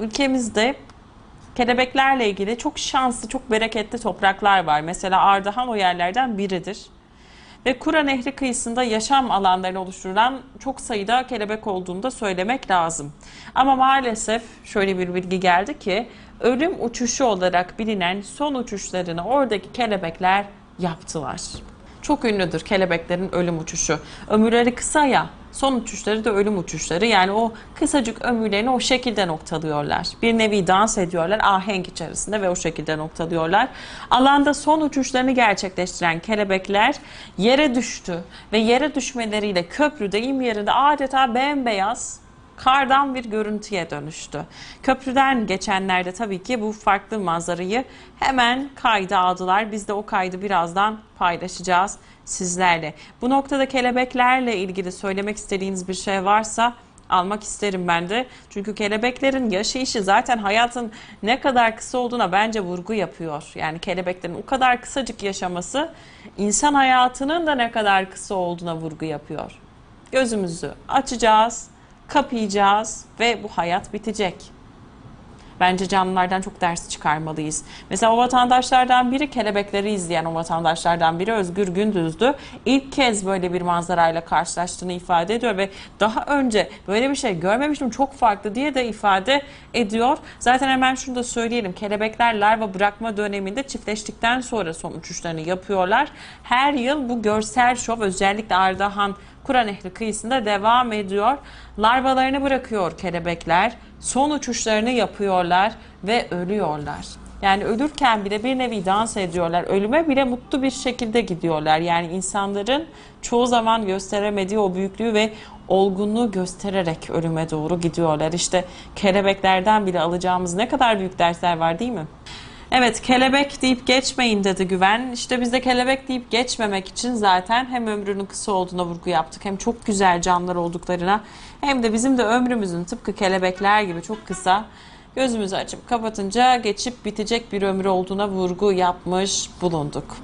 Ülkemizde kelebeklerle ilgili çok şanslı, çok bereketli topraklar var. Mesela Ardahan o yerlerden biridir. Ve Kura Nehri kıyısında yaşam alanlarını oluşturan çok sayıda kelebek olduğunu da söylemek lazım. Ama maalesef şöyle bir bilgi geldi ki ölüm uçuşu olarak bilinen son uçuşlarını oradaki kelebekler yaptılar. Çok ünlüdür kelebeklerin ölüm uçuşu. Ömürleri kısa ya, son uçuşları da ölüm uçuşları. Yani o kısacık ömürlerini o şekilde noktalıyorlar. Bir nevi dans ediyorlar ahenk içerisinde ve o şekilde noktalıyorlar. Alanda son uçuşlarını gerçekleştiren kelebekler yere düştü ve yere düşmeleriyle köprü deyim yerinde adeta bembeyaz kardan bir görüntüye dönüştü. Köprüden geçenlerde tabii ki bu farklı manzarayı hemen kayda aldılar. Biz de o kaydı birazdan paylaşacağız sizlerle. Bu noktada kelebeklerle ilgili söylemek istediğiniz bir şey varsa almak isterim ben de. Çünkü kelebeklerin yaşayışı zaten hayatın ne kadar kısa olduğuna bence vurgu yapıyor. Yani kelebeklerin o kadar kısacık yaşaması insan hayatının da ne kadar kısa olduğuna vurgu yapıyor. Gözümüzü açacağız, kapayacağız ve bu hayat bitecek. Bence canlılardan çok ders çıkarmalıyız. Mesela o vatandaşlardan biri kelebekleri izleyen o vatandaşlardan biri Özgür Gündüz'dü. İlk kez böyle bir manzarayla karşılaştığını ifade ediyor ve daha önce böyle bir şey görmemiştim çok farklı diye de ifade ediyor. Zaten hemen şunu da söyleyelim. Kelebekler larva bırakma döneminde çiftleştikten sonra son uçuşlarını yapıyorlar. Her yıl bu görsel şov özellikle Ardahan Kura Nehri kıyısında devam ediyor. Larvalarını bırakıyor kelebekler. Son uçuşlarını yapıyorlar ve ölüyorlar. Yani ölürken bile bir nevi dans ediyorlar. Ölüme bile mutlu bir şekilde gidiyorlar. Yani insanların çoğu zaman gösteremediği o büyüklüğü ve olgunluğu göstererek ölüme doğru gidiyorlar. İşte kelebeklerden bile alacağımız ne kadar büyük dersler var değil mi? Evet kelebek deyip geçmeyin dedi Güven. İşte biz de kelebek deyip geçmemek için zaten hem ömrünün kısa olduğuna vurgu yaptık hem çok güzel canlılar olduklarına hem de bizim de ömrümüzün tıpkı kelebekler gibi çok kısa gözümüzü açıp kapatınca geçip bitecek bir ömrü olduğuna vurgu yapmış bulunduk.